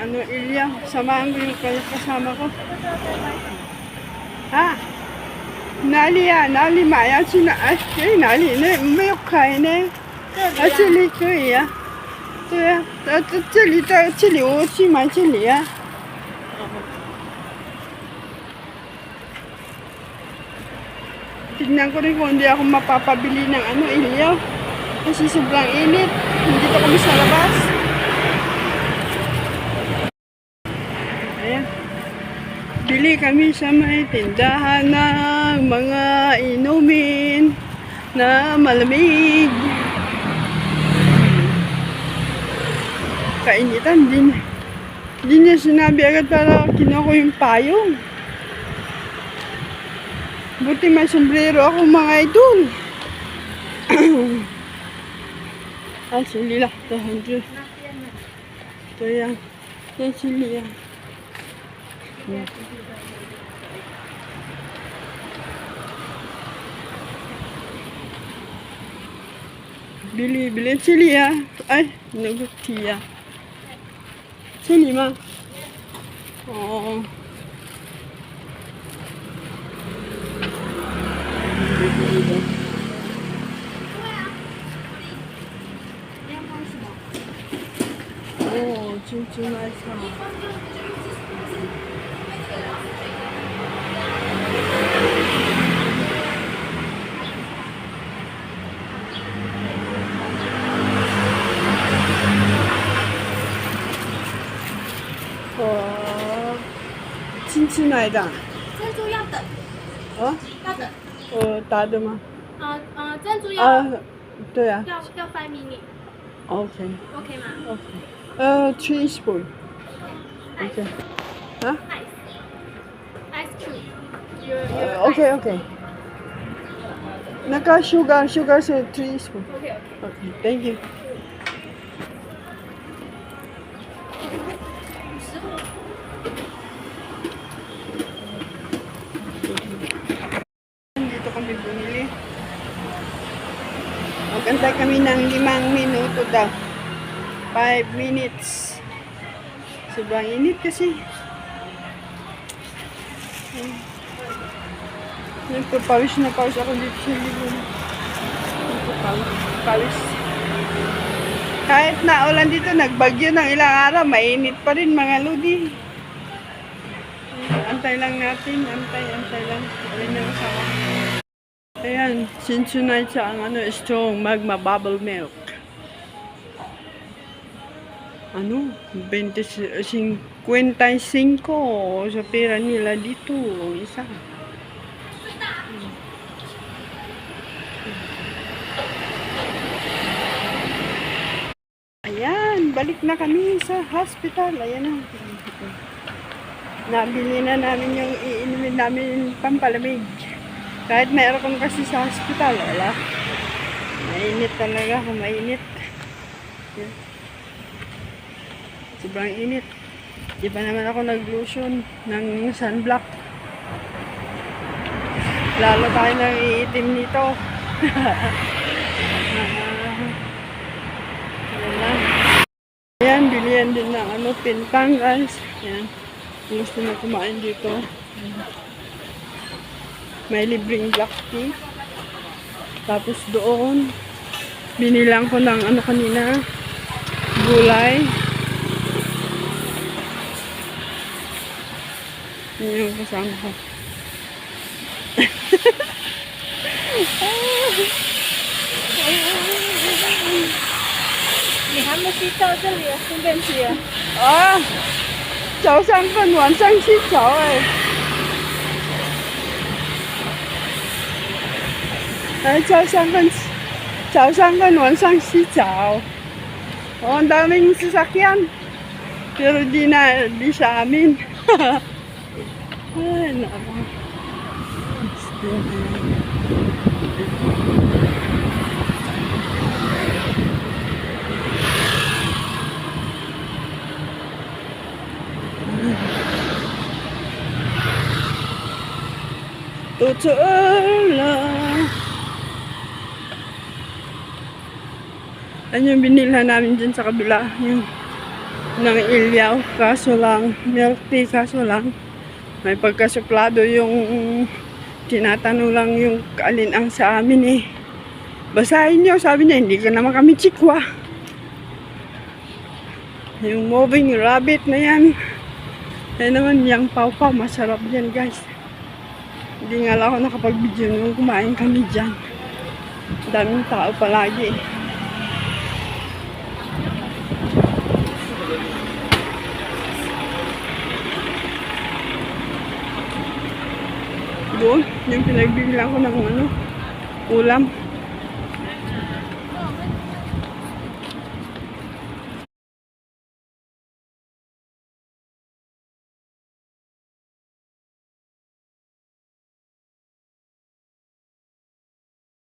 ano, Ilya. Samahan ko yung kaya kasama ko. Ha? Nali ya, nali ma ya去哪？哎，哎，哪里？那没有开呢。啊，这里可以呀、对呀、啊，这这里在这里，我去买这里啊。 Tignan ko rin kung hindi ako mapapabili ng ano, ilaw. Kasi sobrang init. Hindi pa kami sa labas. Bili kami sa may tindahan ng mga inumin na malamig. Kainitan din. Hindi niya sinabi agad para kinuha ko yung payong. Buti may sombrero ako mga idol. ah, sili lang. 200. Ito yan. Yan sili yan. Yeah. Bili, bili chili ya. Ay, naguti ya. Chili ma. Oo. Oh. Oh, chin chin ice. 哦，亲亲来的。珍珠要等。啊？要等。呃，打的吗？啊啊，珍珠要。啊。对啊。要要翻迷你。OK。OK 吗？OK。呃，teaspoon。OK。啊？uh, okay, okay. Naka sugar, sugar sa three spoon. Okay, okay. Okay, thank you. Dito kami bumili. Magantay kami ng limang minuto daw. Five minutes. Sobrang init kasi. Okay. Nagpapawis na pawis ako dito sa libon. Nagpapawis. Pawis. Kahit na ulan dito, nagbagyo ng ilang araw, mainit pa rin mga ludi. Antay lang natin, antay, antay lang. Alin na asawa. Ayan, sinsunay siya ang ano, strong magma bubble milk. Ano, 20, 55 sa pera nila dito, isa. Ayan, balik na kami sa hospital. Ayan na. Nabili na namin yung iinumin namin pampalamig. Kahit meron kong kasi sa hospital, wala. Mainit talaga kung mainit. Yan. Sobrang init. Di pa naman ako nag-lotion ng sunblock. Lalo tayo nang iitim nito. Na. Ayan, din ng ano, pintang guys. Ayan. Gusto na kumain dito. May libreng black tea. Tapos doon, binilang ko ng ano kanina, gulay. Yan yung kasama ko. 你 还没洗到这里，顺便洗。啊，早上跟晚上洗澡哎。哎，早上跟早上跟晚上洗澡. Oh, ang daming sasakyan. Pero di na, di sa amin. Ay, naku. Totoo lang. Ano yung binilhan namin dyan sa kabila? Yung ng ilyaw. Kaso lang, milk tea, kaso lang, may pagkasuplado yung tinatanong lang yung alin ang sa amin eh. Basahin niyo, sabi niya, hindi ka naman kami chikwa. Yung moving rabbit na yan. Yan naman, yung pawpaw, masarap yan guys. Hindi nga lang ako nakapag-video nung kumain kami dyan. Daming tao palagi. Doon, yung pinagbibilang ko ng ano, ulam.